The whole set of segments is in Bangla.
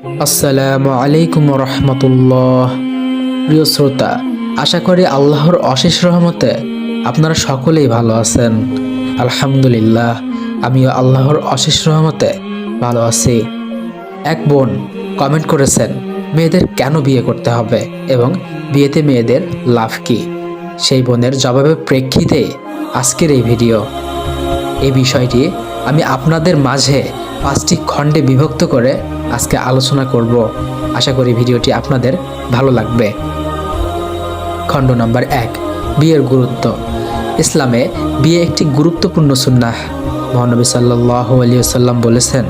আসসালামু আলাইকুম রহমতুল্লাহ প্রিয় শ্রোতা, আশা করি আল্লাহর অশেষ রহমতে আপনারা সকলেই ভালো আছেন। আলহামদুলিল্লাহ, আমিও আল্লাহর অশেষ রহমতে ভালো আছি। এক বোন কমেন্ট করেছেন, মেয়েদের কেন বিয়ে করতে হবে এবং বিয়েতে মেয়েদের লাভ কি? সেই বোনের জবাবের প্রেক্ষিতে আজকের এই ভিডিও। এই বিষয়টি আমি আপনাদের মাঝে পাঁচটি খণ্ডে বিভক্ত করে আজকে আলোচনা করব। আশা করি ভিডিওটি আপনাদের ভালো লাগবে। খণ্ড নাম্বার এক, বিয়ের গুরুত্ব। ইসলামে বিয়ে একটি গুরুত্বপূর্ণ সুন্নাহ। মহানবী সাল্লাহ আলিয়াল্লাম বলেছেন,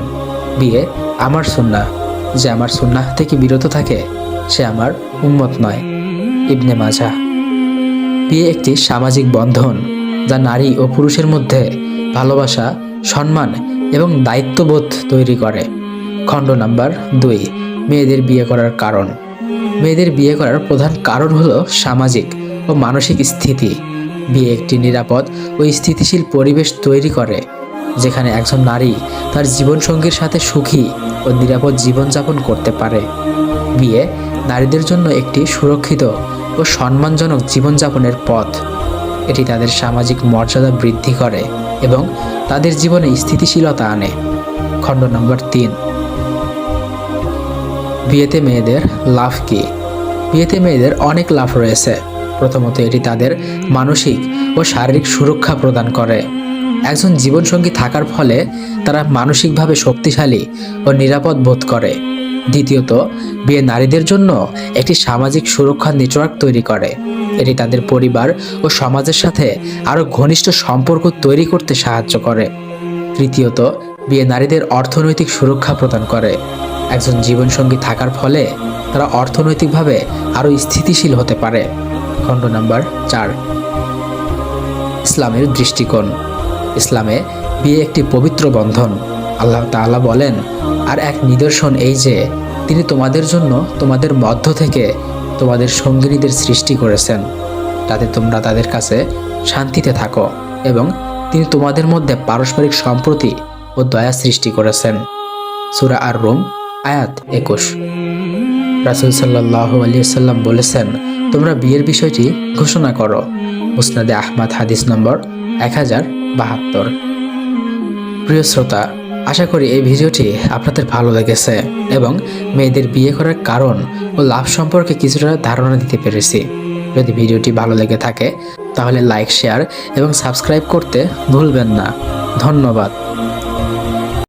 বিয়ে আমার সুন্নাহ। যে আমার সুন্নাহ থেকে বিরত থাকে, সে আমার উন্মত নয়। ইবনে মাজা বিয়ে একটি সামাজিক বন্ধন যা নারী ও পুরুষের মধ্যে ভালোবাসা সম্মান এবং দায়িত্ববোধ তৈরি করে। খণ্ড নাম্বার দুই, মেয়েদের বিয়ে করার কারণ। মেয়েদের বিয়ে করার প্রধান কারণ হলো সামাজিক ও মানসিক স্থিতি। বিয়ে একটি নিরাপদ ও স্থিতিশীল পরিবেশ তৈরি করে, যেখানে একজন নারী তার জীবনসঙ্গীর সাথে সুখী ও নিরাপদ জীবনযাপন করতে পারে। বিয়ে নারীদের জন্য একটি সুরক্ষিত ও সম্মানজনক জীবনযাপনের পথ। এটি তাদের সামাজিক মর্যাদা বৃদ্ধি করে এবং তাদের জীবনে স্থিতিশীলতা আনে। খণ্ড নম্বর তিন। বিয়েতে মেয়েদের লাভ কি? বিয়েতে মেয়েদের অনেক লাভ রয়েছে। প্রথমত এটি তাদের মানসিক ও শারীরিক সুরক্ষা প্রদান করে। একজন জীবনসঙ্গী থাকার ফলে তারা মানসিকভাবে শক্তিশালী ও নিরাপদ বোধ করে। দ্বিতীয়ত, বিয়ে নারীদের জন্য একটি সামাজিক সুরক্ষা নেটওয়ার্ক তৈরি করে। এটি তাদের পরিবার ও সমাজের সাথে আরও ঘনিষ্ঠ সম্পর্ক তৈরি করতে সাহায্য করে। তৃতীয়ত, বিয়ে নারীদের অর্থনৈতিক সুরক্ষা প্রদান করে। একজন জীবনসঙ্গী থাকার ফলে তারা অর্থনৈতিকভাবে আরও স্থিতিশীল হতে পারে। খণ্ড নাম্বার চার। ইসলামের দৃষ্টিকোণ। ইসলামে বিয়ে একটি পবিত্র বন্ধন। আল্লাহ তাআলা বলেন, আর এক নিদর্শন এই যে, তিনি তোমাদের জন্য তোমাদের মধ্য থেকে তোমাদের সঙ্গিনীদের সৃষ্টি করেছেন। তাতে তোমরা তাদের কাছে শান্তিতে থাকো এবং তিনি তোমাদের মধ্যে পারস্পরিক সম্প্রতি ও দয়া সৃষ্টি করেছেন। সুরা আর রোম আয়াত একুশ। রাসুল সাল্লাহ আলিয়াল্লাম বলেছেন, তোমরা বিয়ের বিষয়টি ঘোষণা করো। মুসনাদে আহমদ, হাদিস নম্বর এক হাজার বাহাত্তর। প্রিয় শ্রোতা, আশা করি এই ভিডিওটি আপনাদের ভালো লেগেছে। এবং মেয়েদের বিয়ে করার কারণ ও লাভ সম্পর্কে কিছুটা ধারণা দিতে পেরেছি। যদি ভিডিওটি ভালো লেগে থাকে, তাহলে লাইক শেয়ার এবং সাবস্ক্রাইব করতে ভুলবেন না। ধন্যবাদ।